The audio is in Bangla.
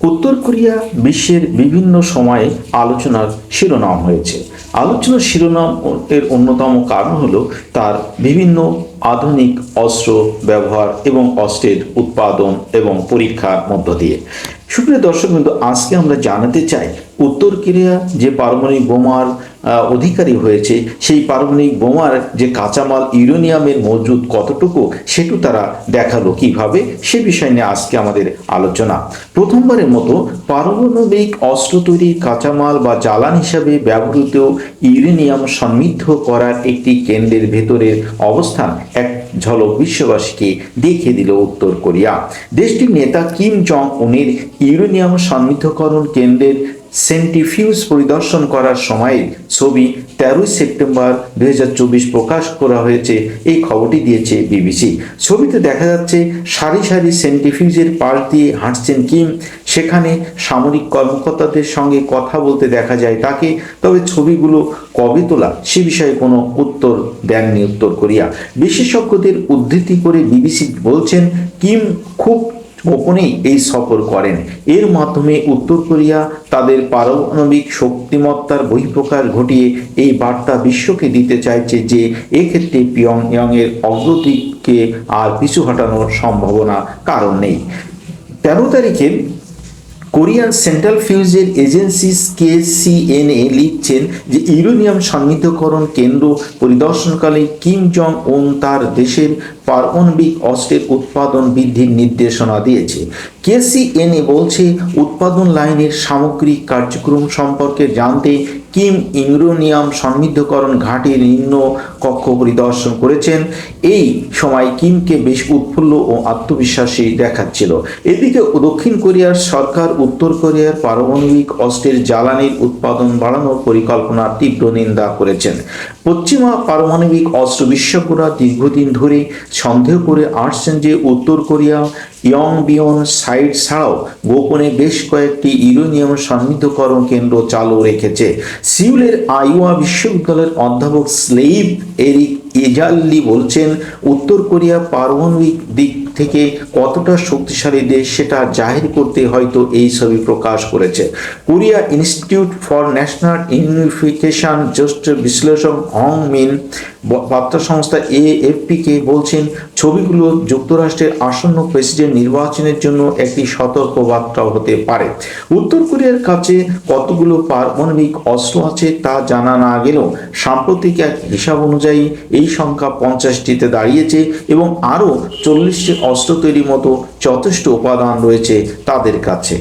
উত্তর কোরিয়া বিশ্বের বিভিন্ন সময়ে আলোচনার শিরোনাম হয়েছে। আলোচনার শিরোনাম এর অন্যতম কারণ হল তার বিভিন্ন আধুনিক অস্ত্র ব্যবহার এবং অস্ত্রের উৎপাদন এবং পরীক্ষার মধ্য দিয়ে। সুপ্রিয় দর্শক কিন্তু আজকে আমরা জানাতে চাই, উত্তর কোরিয়া যে পারমাণবিক বোমার অধিকারী হয়েছে, সেই পারমাণবিক বোমার যে কাঁচামাল ইউরেনিয়ামের মজুদ কতটুকু সেটু তারা দেখাল কীভাবে, সে বিষয় নিয়ে আজকে আমাদের আলোচনা। প্রথমবারের মতো পারমাণবিক অস্ত্র তৈরির কাঁচামাল বা জ্বালান হিসাবে ব্যবহৃত ইউরেনিয়াম সমৃদ্ধ করার একটি কেন্দ্রের ভেতরের অবস্থান এক ঝলক বিশ্ববাসীকে দেখিয়ে দিল উত্তর কোরিয়া। দেশটির নেতা কিম জং উনের ইউরেনিয়াম সমৃদ্ধকরণ কেন্দ্রের সেন্টিফিউজ পরিদর্শন করার সময়ে ছবি তেরোই সেপ্টেম্বর দুই হাজার চব্বিশ প্রকাশ করা হয়েছে, এই খবরটি দিয়েছে বিবিসি। ছবিতে দেখা যাচ্ছে, সারি সারি সেন্টিফিউজের পাশ দিয়ে হাঁটছেন কিম। সেখানে সামরিক কর্মকর্তাদের সঙ্গে কথা বলতে দেখা যায় তাকে। তবে ছবিগুলো কবে তোলা, সে বিষয়ে কোনো উত্তর দেননি উত্তর কোরিয়া। বিশেষজ্ঞদের উদ্ধৃতি করে বিবিসি বলছেন, কিম খুব গোপনেই এই সফর করেন। এর মাধ্যমে উত্তর কোরিয়া তাদের পারমাণবিক শক্তিমত্তার বহিঃপ্রকাশ ঘটিয়ে এই বার্তা বিশ্বকে দিতে চাইছে যে, এক্ষেত্রে পিয়ং এর অগ্রতিকে আর পিছু হটানোর সম্ভাবনা কারণ নেই। তেরো তারিখে কোরিয়ান সেন্ট্রাল ফিউজের এজেন্সি কেসিএনএ লিখছেন যে ইউরেনিয়াম সমৃদ্ধকরণ কেন্দ্র পরিদর্শনকালে কিম জং উন তার দেশের পারমাণবিক অস্ত্রের উৎপাদন বৃদ্ধির নির্দেশনা দিয়েছে। কেসিএনএ বলছে, উৎপাদন লাইনের সামগ্রিক কার্যক্রম সম্পর্কে জানতে কিম ইউরেনিয়াম সমৃদ্ধকরণ ঘাটির নিম্ন কক্ষ পরিদর্শন করেছেন। এই সময় কিমকে বেশ উৎফুল্ল ও আত্মবিশ্বাসী দেখাচ্ছিল। এদিকে দক্ষিণ কোরিয়ার সরকার, উত্তর কোরিয়ার পারমাণবিক অস্ত্রের জ্বালানির উৎপাদন বাড়ানোর পরিকল্পনার তীব্র নিন্দা করেছেন। পশ্চিমা পারমাণবিক অস্ত্র বিশেষজ্ঞরা দীর্ঘদিন ধরে সন্দেহ করে আসছেন যে উত্তর কোরিয়া ইয়ং বিয়ন সাইট ছাড়াও গোপনে বেশ কয়েকটি ইউরেনিয়াম সমৃদ্ধকরণ কেন্দ্র চালু রেখেছে। সিউলের আইওয়া বিশ্ববিদ্যালয়ের অধ্যাপক স্লেইভ eri এজাল্লি বলছেন, উত্তর কোরিয়া পারমাণবিক দিক থেকে কতটা শক্তিশালী দেশ সেটা জাহির করতে হয়তো এই ছবি প্রকাশ করেছে। Korea institute for national unification জ্যেষ্ঠ বিশ্লেষক হং মিন বার্তা সংস্থা এএফপিকে বলছেন, ছবিগুলো যুক্তরাষ্ট্রের আসন্ন প্রেসিডেন্ট নির্বাচনের জন্য একটি সতর্ক বার্তা হতে পারে। উত্তর কোরিয়ার কাছে কতগুলো পারমাণবিক অস্ত্র আছে তা জানা না গেলেও সাম্প্রতিক এক হিসাব অনুযায়ী এই সংখ্যা পঞ্চাশটিতে দাঁড়িয়েছে এবং আরও চল্লিশটি অস্ত্র তৈরির মতো যথেষ্ট উপাদান রয়েছে তাদের কাছে।